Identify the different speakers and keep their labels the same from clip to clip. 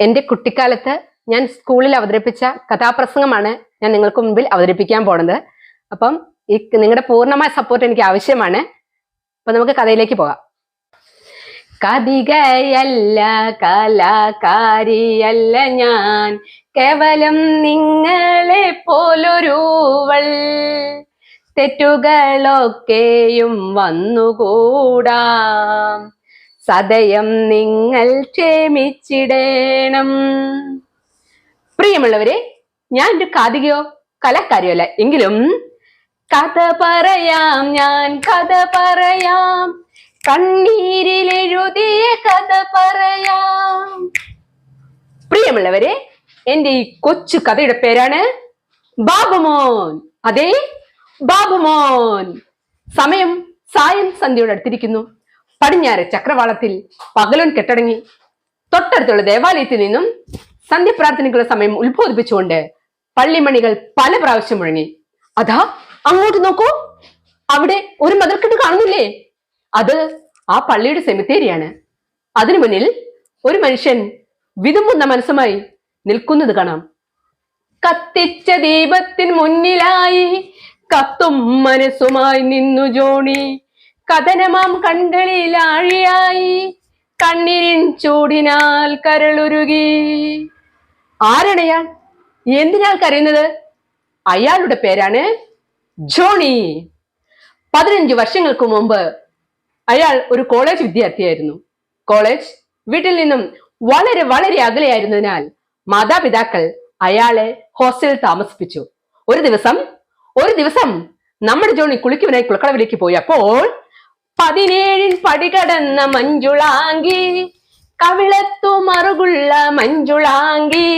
Speaker 1: എന്റെ കുട്ടിക്കാലത്ത് ഞാൻ സ്കൂളിൽ അവതരിപ്പിച്ച കഥാപ്രസംഗമാണ് ഞാൻ നിങ്ങൾക്ക് മുമ്പിൽ അവതരിപ്പിക്കാൻ പോണത്. അപ്പം ഈ നിങ്ങളുടെ പൂർണമായ സപ്പോർട്ട് എനിക്ക് ആവശ്യമാണ്. അപ്പൊ നമുക്ക് കഥയിലേക്ക് പോകാം. കവികയല്ല കലാകാരിയല്ല ഞാൻ. കേവലം നിങ്ങളെ പോലൊരുവൾ. തെറ്റുകളൊക്കെയും വന്നുകൂടാം. സദയം നിങ്ങൾ ക്ഷമിച്ചിടേണം. പ്രിയമുള്ളവരെ ഞാൻ ഒരു കാതികയോ കലാകാരിയോ അല്ല. എങ്കിലും കഥ പറയാം ഞാൻ കഥ പറയാം. കണ്ണീരിലെഴുതിയ കഥ പറയാം. പ്രിയമുള്ളവരെ എന്റെ ഈ കൊച്ചു കഥയുടെ പേരാണ് ബാബുമോൻ. അതെ ബാബുമോൻ. സമയം സായം സന്ധ്യയോട് അടുത്തിരിക്കുന്നു. പടിഞ്ഞാറ് ചക്രവാളത്തിൽ പകലൻ കെട്ടടങ്ങി. തൊട്ടടുത്തുള്ള ദേവാലയത്തിൽ നിന്നും സന്ധ്യ പ്രാർത്ഥനയ്ക്കുള്ള സമയം ഉത്ബോധിപ്പിച്ചുകൊണ്ട് പള്ളിമണികൾ പല പ്രാവശ്യം മുഴങ്ങി. അതാ അങ്ങോട്ട് നോക്കൂ. അവിടെ ഒരു മതിൽക്കെട്ട് കാണുന്നില്ലേ? അത് ആ പള്ളിയുടെ സെമിത്തേരിയാണ്. അതിനു മുന്നിൽ ഒരു മനുഷ്യൻ വിതുമ്പുന്ന മനസ്സുമായി നിൽക്കുന്നത് കാണാം. കത്തിച്ച ദീപത്തിന് മുന്നിലായി കത്തും മനസ്സുമായി നിന്നു ജോണി. കഥനമാം കൺകളിൽ ആഴിയായി. കണ്ണീരിൻ ചൂടിനാൽ കരളുരുകി. ആരണയാൾ? എന്തിനാൽ കരയുന്നത്? അയാളുടെ പേരാണ് ജോണി. പതിനഞ്ച് വർഷങ്ങൾക്ക് മുമ്പ് അയാൾ ഒരു കോളേജ് വിദ്യാർത്ഥിയായിരുന്നു. കോളേജ് വീട്ടിൽ നിന്നും വളരെ വളരെ അകലെയായിരുന്നതിനാൽ മാതാപിതാക്കൾ അയാളെ ഹോസ്റ്റലിൽ താമസിപ്പിച്ചു. ഒരു ദിവസം ഒരു ദിവസം നമ്മുടെ ജോണി കുളിക്കുവിനായി കുളക്കളവിലേക്ക് പോയി. അപ്പോൾ പതിനേഴിൻ പടികടന്ന മഞ്ജുളാങ്കി കവിളത്തു മറുകുള്ള മഞ്ജുളാങ്കി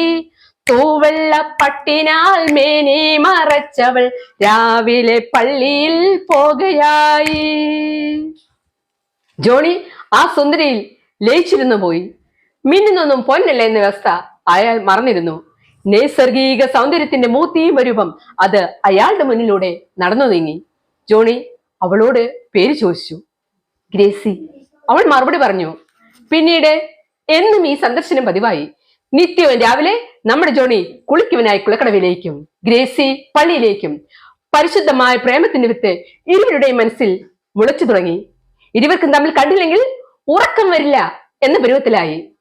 Speaker 1: തൂവെള്ള പട്ടിനാൽ മേനെ മറച്ചവൾ രാവിലെ പള്ളിയിൽ പോകുകയായി ജോണി ആ സുന്ദരിയിൽ ലയിച്ചിരുന്നു പോയി. മിന്നുന്നൊന്നും പൊന്നല്ല എന്ന വ്യവസ്ഥ അയാൾ മറന്നിരുന്നു. നൈസർഗിക സൗന്ദര്യത്തിന്റെ മൂത്തിയും രൂപം അത് അയാളുടെ മുന്നിലൂടെ നടന്നു നീങ്ങി ജോണി അവളോട് പേര് ചോദിച്ചു. ഗ്രേസി. അവൾ മറുപടി പറഞ്ഞു പിന്നീട് എന്നും ഈ സന്ദർശനം പതിവായി. നിത്യവും രാവിലെ നമ്മുടെ ജോണി കുളിക്കുവനായി കുളക്കടവിലേക്കും ഗ്രേസി പള്ളിയിലേക്കും പരിശുദ്ധമായ പ്രേമത്തിന്റെ വിത്ത് ഇരുവരുടെയും മനസ്സിൽ മുളച്ചു തുടങ്ങി. ഇരുവർക്കും തമ്മിൽ കണ്ടില്ലെങ്കിൽ ഉറക്കം വരില്ല എന്ന പരുവത്തിലായി.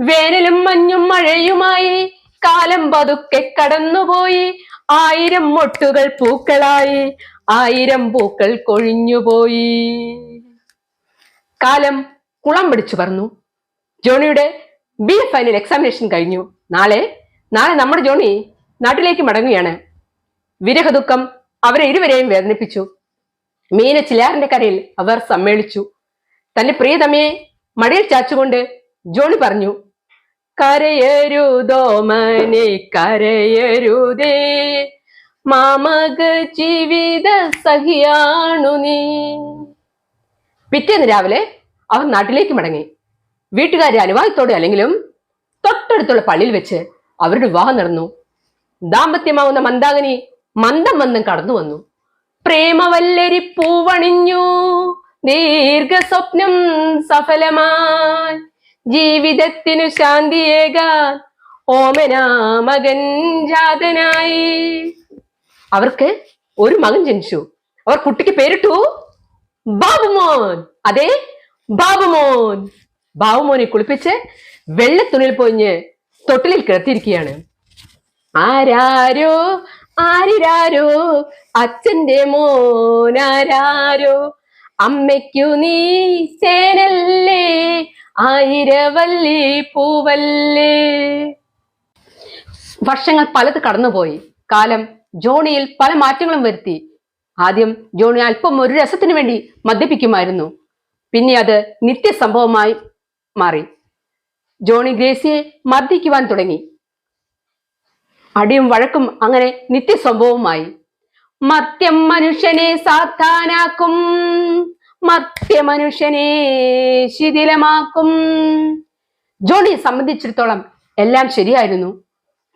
Speaker 1: വേനലും മഞ്ഞും മഴയുമായി കാലം പതുക്കെ കടന്നുപോയി. ആയിരം മൊട്ടുകൾ പൂക്കളായി. ആയിരം പൂക്കൾ കൊഴിഞ്ഞുപോയി. കാലം കുളം പിടിച്ചു പറഞ്ഞു ജോണിയുടെ ബി ഫൈനൽ എക്സാമിനേഷൻ കഴിഞ്ഞു. നാളെ നാളെ നമ്മുടെ ജോണി നാട്ടിലേക്ക് മടങ്ങുകയാണ്. വിരഹദുഃഖം അവരെ ഇരുവരെയും വേദനിപ്പിച്ചു. മീന ചിലാറിന്റെ കരയിൽ അവർ സമ്മേളിച്ചു. തന്റെ പ്രിയതമയെ മടിയിൽ ചാച്ചുകൊണ്ട് ജോണി പറഞ്ഞു കരയരുതോമനെ കരയരുതേ. മാമക ജീവിത സഹിയാണു നീ. പിറ്റേന്ന് രാവിലെ അവർ നാട്ടിലേക്ക് മടങ്ങി. വീട്ടുകാരെ അനുവാദത്തോടെ അല്ലെങ്കിലും തൊട്ടടുത്തുള്ള പള്ളിയിൽ വെച്ച് അവരുടെ വിവാഹം നടന്നു. ദാമ്പത്യമാവുന്ന മന്ദാകിനി മന്ദം മന്ദം കടന്നു വന്നു. പ്രേമവല്ലരി പൂവണിഞ്ഞു. ദീർഘ സ്വപ്നം സഫലമായി. ജീവിതത്തിനു ശാന്തിയേകാൻ ഓമനാ മകൻ ജാതനായി. അവർക്ക് ഒരു മകൻ ജനിച്ചു. അവർ കുട്ടിക്ക് പേരിട്ടു. ബാബുമോൻ. അതെ ബാബുമോൻ. ബാബുമോനെ കുളിപ്പിച്ച് വെള്ളത്തുണിയിൽ പൊഞ്ഞ് തൊട്ടിലിൽ കിടത്തിയിരിക്കുകയാണ്. ആരാരോ ആരിരാരോ അച്ഛന്റെ മോനാരാരോ അമ്മയ്ക്കു നീ ചേനല്ലേ ആയിരവല്ലേ പൂവല്ലേ. വർഷങ്ങൾ പലത് കടന്നുപോയി. കാലം ജോണിയിൽ പല മാറ്റങ്ങളും വരുത്തി. ആദ്യം ജോണി അല്പം ഒരു രസത്തിനു വേണ്ടി മദ്യപിക്കുമായിരുന്നു. പിന്നെ അത് നിത്യസംഭവമായി മാറി. ജോണി ഗ്രേസിയെ മർദ്ദിക്കുവാൻ തുടങ്ങി. അടിയും വഴക്കും അങ്ങനെ നിത്യസംഭവമായി മർത്യം മനുഷ്യനെ സാധാനാക്കും മർത്യ മനുഷ്യനെ ശിഥിലമാക്കും. ജോണിയെ സംബന്ധിച്ചിടത്തോളം എല്ലാം ശരിയായിരുന്നു.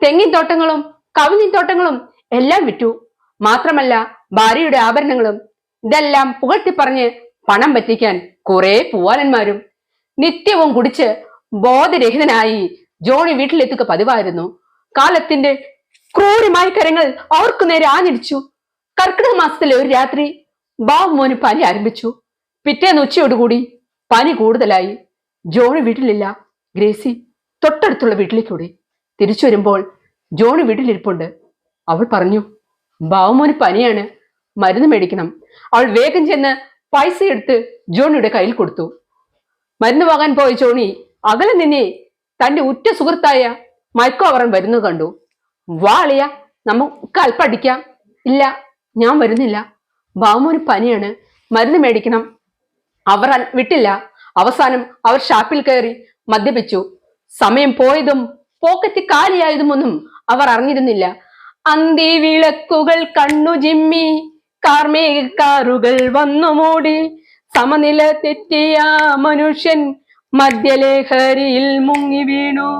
Speaker 1: തെങ്ങിൻ തോട്ടങ്ങളും കവിഞ്ഞിൻ തോട്ടങ്ങളും എല്ലാം വിറ്റു. മാത്രമല്ല ഭാര്യയുടെ ആഭരണങ്ങളും ഇതെല്ലാം പുകഴ്ത്തി പറഞ്ഞ് പണം പറ്റിക്കാൻ കുറെ പൂവാലന്മാരും നിത്യവും കുടിച്ച് ബോധരഹിതനായി ജോണി വീട്ടിലെത്തുക പതിവായിരുന്നു. കാലത്തിന്റെ ക്രൂരമായ കരങ്ങൾ അവർക്ക് നേരെ ആഞ്ഞടിച്ചു. കർക്കിടക മാസത്തിലെ ഒരു രാത്രി ബാബുമോന് പനി ആരംഭിച്ചു. പിറ്റേന്ന് ഉച്ചയോടുകൂടി പനി കൂടുതലായി. ജോണി വീട്ടിലില്ല. ഗ്രേസി തൊട്ടടുത്തുള്ള വീട്ടിലേക്കൂടി. തിരിച്ചു വരുമ്പോൾ ജോണി വീട്ടിലിരിപ്പുണ്ട്. അവൾ പറഞ്ഞു ബാബുമോന് പനിയാണ്. മരുന്ന് മേടിക്കണം. അവൾ വേഗം ചെന്ന് പൈസ എടുത്ത് ജോണിയുടെ കയ്യിൽ കൊടുത്തു. മരുന്ന് വാങ്ങാൻ പോയ ജോണി അകലെ നിന്നെ തന്റെ ഉറ്റ സുഹൃത്തായ മൈക്കോ അവറൻ വരുന്നത് കണ്ടു. വാളിയ നമുക്ക് അല്പം അടിക്കാം. ഇല്ല ഞാൻ വരുന്നില്ല. ബാമോന് പനിയാണ്. മരുന്ന് മേടിക്കണം. അവർ വിട്ടില്ല. അവസാനം അവർ ഷാപ്പിൽ കയറി മദ്യപിച്ചു. സമയം പോയതും പോക്കറ്റ് കാലിയായതുമൊന്നും അവർ അറിഞ്ഞിരുന്നില്ല. അന്തി വിളക്കുകൾ കണ്ണു ജിമ്മി കാർമേഘക്കാറുകൾ വന്നു മൂടി. സമനില തെറ്റിയ മനുഷ്യൻ മദ്യലേഹരിയിൽ മുങ്ങി വീണു.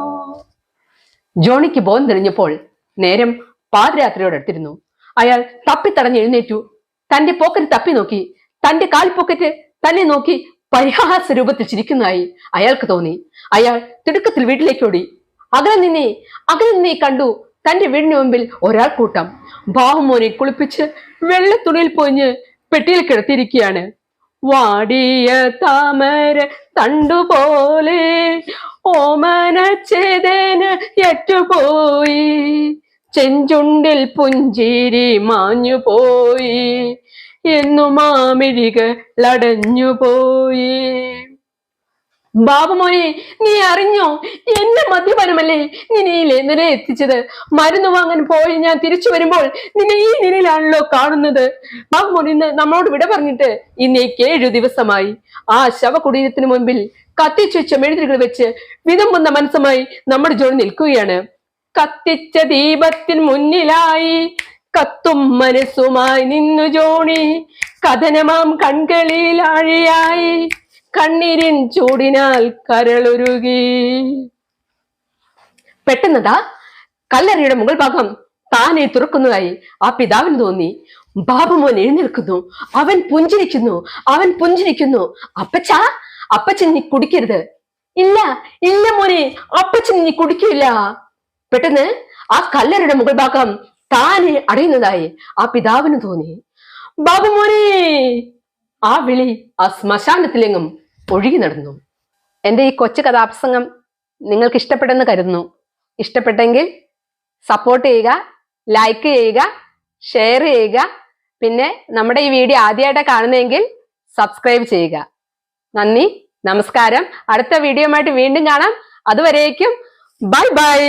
Speaker 1: ജോണിക്ക് ബോധം തെളിഞ്ഞപ്പോൾ നേരം പാതിരാത്രിയോട് അടുത്തിരുന്നു അയാൾ തപ്പിത്തടഞ്ഞ് എഴുന്നേറ്റു. തന്റെ പോക്കറ്റ് തപ്പി നോക്കി. തന്റെ കാൽ പോക്കറ്റ് തന്നെ നോക്കി പരിഹാസ രൂപത്തിൽ ചിരിക്കുന്നതായി അയാൾക്ക് തോന്നി. അയാൾ തിടുക്കത്തിൽ വീട്ടിലേക്ക് ഓടി. അകലെ നിന്നെ അകലെ നിന്നെ കണ്ടു. തന്റെ വീടിന് മുമ്പിൽ ഒരാൾ കൂട്ടം ബാഹുമോനെ കുളിപ്പിച്ച് വെള്ള തുണിയിൽ പൊഞ്ഞ് പെട്ടിയിൽ കിടത്തിയിരിക്കുകയാണ്. വാടിയ താമര തണ്ടുപോലെ ഓമന ചേതേന് എറ്റുപോയി ചെഞ്ചുണ്ടിൽ പുഞ്ചിരി മാഞ്ഞു പോയി എന്നു മാമിഴികളടഞ്ഞു പോയി ബാബുമോനെ നീ അറിഞ്ഞോ? എന്റെ മദ്യപാനമല്ലേ നിന്നെ ഈ നില എത്തിച്ചത്? മരുന്ന് വാങ്ങാൻ പോയി ഞാൻ തിരിച്ചു വരുമ്പോൾ നിന്നെ ഈ നിലയിലാണല്ലോ കാണുന്നത്. ബാബുമോൻ ഇന്ന് നമ്മളോട് വിട പറഞ്ഞിട്ട് ഇന്നേക്ക് ഏഴു ദിവസമായി. ആ ശവകുടീരത്തിന് മുൻപിൽ കത്തിച്ചു മെഴുതിരികൾ വെച്ച് വിതമ്പുന്ന മനസ്സുമായി നമ്മുടെ ജോൺ നിൽക്കുകയാണ്. കത്തിച്ച ദീപത്തിൻ മുന്നിലായി കത്തും മനസ്സുമായി നിന്നു ജോണി. കഥനമാം കൺകളിൽ ആഴിയായി. കണ്ണീരിൻ ചൂടിനാൽ കരളുരുകി. പെട്ടെന്നതാ കല്ലറയുടെ മുകൾ ഭാഗം താനെ തുറക്കുന്നതായി ആ പിതാവിന് തോന്നി. ബാബുമോൻ എഴുന്നേൽക്കുന്നു. അവൻ പുഞ്ചിരിക്കുന്നു. അവൻ പുഞ്ചിരിക്കുന്നു. അപ്പച്ച അപ്പച്ചൻ നീ കുടിക്കരുത്. ഇല്ല ഇല്ല മോനെ അപ്പച്ചൻ നീ കുടിക്കില്ല. പെട്ടെന്ന് ആ കല്ലറയുടെ മുകൾ ഭാഗം താനെ അടയുന്നതായി ആ പിതാവിന് തോന്നി. ബാബുമോനെ ആ വിളി ആ ശ്മശാനത്തിലെങ്ങും ഒഴുകി നടന്നു. എന്റെ ഈ കൊച്ചു കഥാപ്രസംഗം നിങ്ങൾക്ക് ഇഷ്ടപ്പെട്ടെന്ന് കരുതുന്നു. ഇഷ്ടപ്പെട്ടെങ്കിൽ സപ്പോർട്ട് ചെയ്യുക ലൈക്ക് ചെയ്യുക ഷെയർ ചെയ്യുക. പിന്നെ നമ്മുടെ ഈ വീഡിയോ ആദ്യമായിട്ട് കാണുന്നതെങ്കിൽ സബ്സ്ക്രൈബ് ചെയ്യുക. നന്ദി നമസ്കാരം. അടുത്ത വീഡിയോയുമായിട്ട് വീണ്ടും കാണാം. അതുവരേക്കും ബൈ ബൈ